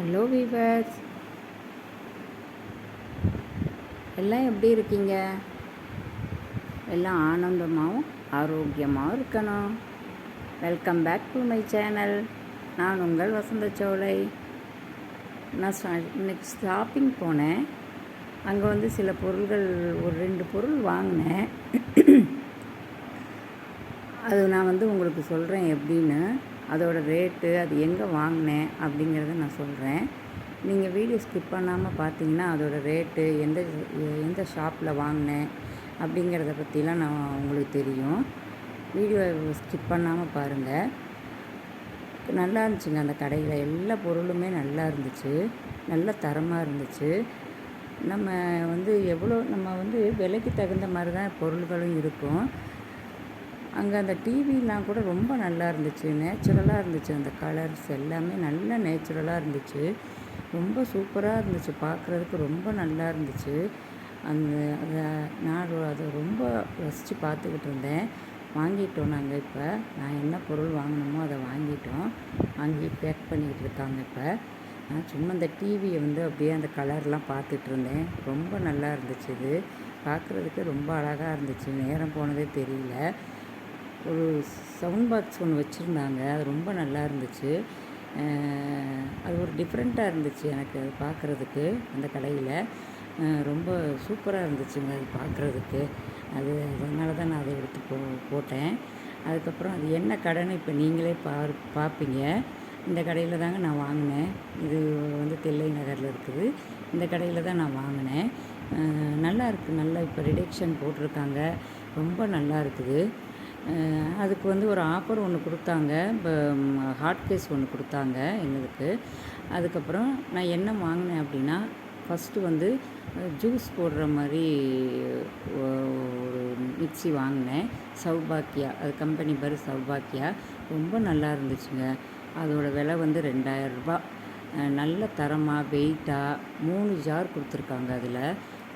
Hello viewers எல்லாம் எப்படி இருக்கீங்க? எல்லாம் ஆனந்தமாகவும் ஆரோக்கியமாகவும் இருக்கணும். Welcome back to my channel நான் உங்கள் வசந்த சோலை. நான் இன்னைக்கு ஷாப்பிங் போனேன். அங்கே வந்து சில பொருள்கள் ஒரு ரெண்டு பொருள் வாங்கினேன். அது நான் வந்து உங்களுக்கு சொல்கிறேன் எப்படின்னு. அதோடய ரேட்டு அது எங்கே வாங்கினேன் அப்படிங்கிறத நான் சொல்கிறேன் நீங்கள் வீடியோ ஸ்கிப் பண்ணாமல் பார்த்தீங்கன்னா அதோடய ரேட்டு எந்த எந்த ஷாப்பில் வாங்கினேன் அப்படிங்கிறத பற்றிலாம் நான் உங்களுக்கு தெரியும். வீடியோ ஸ்கிப் பண்ணாமல் பாருங்கள் நல்லா இருந்துச்சுங்க அந்த கடையில் எல்லா பொருளுமே நல்லா இருந்துச்சு. நல்ல தரமாக இருந்துச்சு. நம்ம வந்து எவ்வளோ நம்ம வந்து விலைக்கு தகுந்த மாதிரி தான் பொருள்களும் இருக்கும். அங்கே அந்த டிவிலாம் கூட ரொம்ப நல்லா இருந்துச்சு. நேச்சுரலாக இருந்துச்சு அந்த கலர்ஸ் எல்லாமே நல்ல நேச்சுரலாக இருந்துச்சு. ரொம்ப சூப்பராக இருந்துச்சு. பார்க்குறதுக்கு ரொம்ப நல்லா இருந்துச்சு. அந்த அதை நான் அதை ரொம்ப ரசித்து பார்த்துக்கிட்டு இருந்தேன். வாங்கிட்டோம் நாங்கள் இப்போ. நான் என்ன பொருள் வாங்கினோமோ அதை வாங்கிட்டோம். வாங்கி பேக் பண்ணிக்கிட்டு இருக்காங்க இப்போ. நான் சும்மா இந்த டிவியை வந்து அப்படியே அந்த கலர்லாம் பார்த்துட்டு இருந்தேன். ரொம்ப நல்லா இருந்துச்சு இது. பார்க்குறதுக்கு ரொம்ப அழகாக இருந்துச்சு. நேரம் போனதே தெரியல. ஒரு சவுண்ட் பாக்ஸ் ஒன்று வச்சுருந்தாங்க. அது ரொம்ப நல்லா இருந்துச்சு. அது ஒரு டிஃப்ரெண்ட்டாக இருந்துச்சு எனக்கு அது பார்க்குறதுக்கு அந்த கடையில். ரொம்ப சூப்பராக இருந்துச்சுங்க அது பார்க்குறதுக்கு அது அதனால தான் நான் அதை எடுத்து போ போட்டேன். அதுக்கப்புறம் அது என்ன கடைன்னு இப்போ நீங்களே பார் பார்ப்பீங்க இந்த கடையில் தாங்க நான் வாங்கினேன். இது வந்து தில்லை நகரில் இருக்குது. இந்த கடையில் தான் நான் வாங்கினேன். நல்லா இருக்குது நல்லா இப்போ ரிடக்ஷன் போட்டிருக்காங்க. ரொம்ப நல்லா இருக்குது. அதுக்கு வந்து ஒரு ஆஃபர் ஒன்று கொடுத்தாங்க. இப்போ ஹாட் கேஸ் ஒன்று கொடுத்தாங்க எங்களுக்கு. அதுக்கப்புறம் நான் என்ன வாங்கினேன் அப்படின்னா ஃபஸ்ட்டு வந்து ஜூஸ் போடுற மாதிரி ஒரு மிக்சி வாங்கினேன். சௌபாக்கியா அது கம்பெனி பேர் சௌபாக்கியா. ரொம்ப நல்லா இருந்துச்சுங்க. அதோடய விலை வந்து ரெண்டாயிரரூபா நல்ல தரமாக வெயிட்டாக மூணு ஜார் கொடுத்துருக்காங்க அதில்.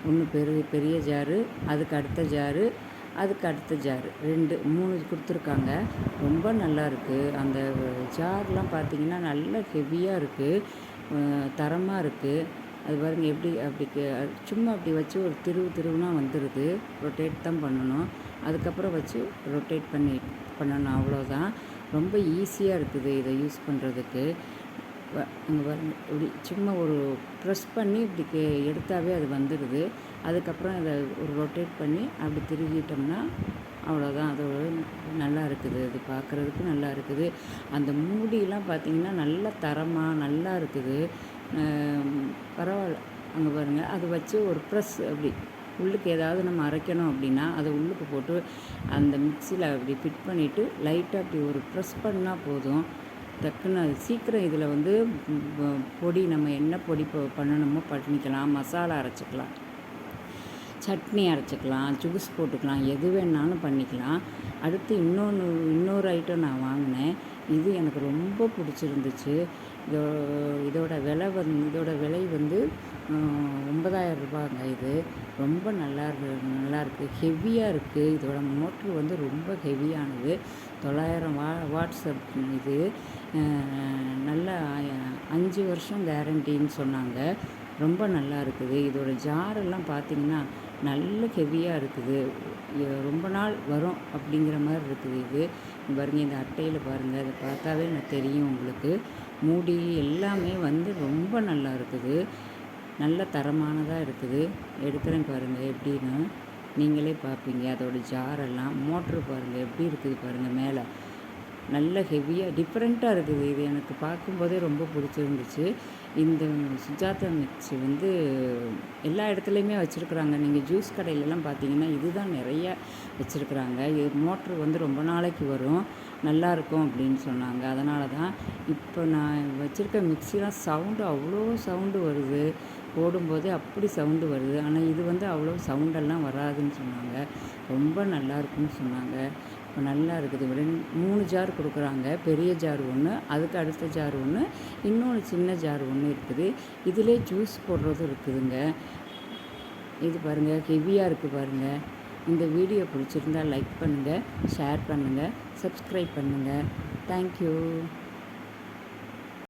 ஒன்று பெரிய பெரிய ஜாரு அதுக்கு அடுத்த ஜாரு அதுக்கு அடுத்த ஜார். ரெண்டு மூணு கொடுத்துருக்காங்க. ரொம்ப நல்லா இருக்குது அந்த ஜார்லாம் பார்த்தீங்கன்னா நல்ல ஹெவியாக இருக்குது தரமாக இருக்குது அது பாருங்கள் எப்படி அப்படி சும்மா அப்படி வச்சு ஒரு திருவு திருவுனா வந்துடுது ரொட்டேட் தான் பண்ணணும். அதுக்கப்புறம் வச்சு ரொட்டேட் பண்ணி பண்ணணும். அவ்வளோதான் ரொம்ப ஈஸியாக இருக்குது இதை யூஸ் பண்ணுறதுக்கு அங்கே பாருங்கள் இப்படி சும்மா ஒரு ப்ரெஸ் பண்ணி இப்படி கே எடுத்தாவே அது வந்துடுது அதுக்கப்புறம் இதை ஒரு ரொட்டேட் பண்ணி அப்படி திருகிட்டோம்னா அவ்வளோதான் அது நல்லா இருக்குது. அது பார்க்குறதுக்கு நல்லா இருக்குது. அந்த மூடியெலாம் பார்த்திங்கன்னா நல்ல தரமாக நல்லா இருக்குது. பரவாயில்ல. அங்கே பாருங்கள் அது வச்சு ஒரு ப்ரெஸ் அப்படி உள்ளுக்கு ஏதாவது நம்ம அரைக்கணும் அப்படின்னா அதை உள்ளுக்கு போட்டு அந்த மிக்சியில் அப்படி ஃபிட் பண்ணிவிட்டு லைட்டாக அப்படி ஒரு ப்ரெஸ் பண்ணால் போதும். டக்குன்னு அது சீக்கிரம் இதில் வந்து பொடி நம்ம என்ன பொடி ப- பண்ணணுமோ பண்ணிக்கலாம். மசாலா அரைச்சிக்கலாம். சட்னி அரைச்சிக்கலாம். ஜூஸ் போட்டுக்கலாம். எது வேணாலும் பண்ணிக்கலாம். அடுத்து இன்னொன்று இன்னொரு ஐட்டம் நான் வாங்கினேன். இது எனக்கு ரொம்ப பிடிச்சிருந்துச்சு. இதோ இதோட விலை வந்து இதோட விலை வந்து ஒன்பதாயிரம் ரூபாங்க இது. ரொம்ப நல்லா நல்லாயிருக்கு நல்லா இருக்குது ஹெவியாக இருக்குது இதோட மோட்ரு வந்து ரொம்ப ஹெவியானது. தொள்ளாயிரம் வா வாட்ஸ்அப் இது. நல்ல அஞ்சு வருஷம் கேரண்டின்னு சொன்னாங்க. ரொம்ப நல்லா இருக்குது. இதோட ஜாரெல்லாம் பார்த்தீங்கன்னா நல்ல ஹெவியாக இருக்குது. ரொம்ப நாள் வரும் அப்படிங்கிற மாதிரி இருக்குது இது. பாருங்கள் பாருங்க இந்த அட்டையில் பாருங்கள் அதை பார்த்தாவே நான் தெரியும் உங்களுக்கு. மூடி எல்லாமே வந்து ரொம்ப நல்லா இருக்குது. நல்ல தரமானதாக இருக்குது. எடுக்கிறேன் பாருங்கள் எப்படின்னு நீங்களே பார்ப்பீங்க. அதோடய ஜாரெல்லாம் மோட்ரு பாருங்கள் எப்படி இருக்குது பாருங்கள் மேலே. நல்ல ஹெவியாக டிஃப்ரெண்ட்டாக இருக்குது. இது எனக்கு பார்க்கும்போதே ரொம்ப பிடிச்சிருந்துச்சு. இந்த சுஜாதா மிக்ஸி வந்து எல்லா இடத்துலையுமே வச்சுருக்குறாங்க. நீங்கள் ஜூஸ் கடையிலலாம் பார்த்தீங்கன்னா இதுதான் நிறைய வச்சுருக்குறாங்க. இது மோட்ரு வந்து ரொம்ப நாளைக்கு வரும். நல்லாயிருக்கும் அப்படின்னு சொன்னாங்க. அதனால தான் இப்போ நான் வச்சுருக்க மிக்ஸிலாம் சவுண்டு அவ்வளோ சவுண்டு வருது. போடும்போதே அப்படி சவுண்டு வருது. ஆனால் இது வந்து அவ்வளோ சவுண்டெல்லாம் வராதுன்னு சொன்னாங்க. ரொம்ப நல்லா இருக்குன்னு சொன்னாங்க. நல்லா இருக்குது. ரெண்டு மூணு ஜார் கொடுக்குறாங்க. பெரிய ஜார் ஒன்று அதுக்கு அடுத்த ஜார் ஒன்று இன்னொன்று சின்ன ஜார் ஒன்று இருக்குது. இதிலே ஜூஸ் போடுறதும் இருக்குதுங்க. இது பாருங்கள் ஹெவியாக இருக்குது பாருங்கள் இந்த வீடியோ பிடிச்சிருந்தா லைக் பண்ணுங்கள் ஷேர் பண்ணுங்கள் சப்ஸ்கிரைப் பண்ணுங்கள் தேங்க்யூ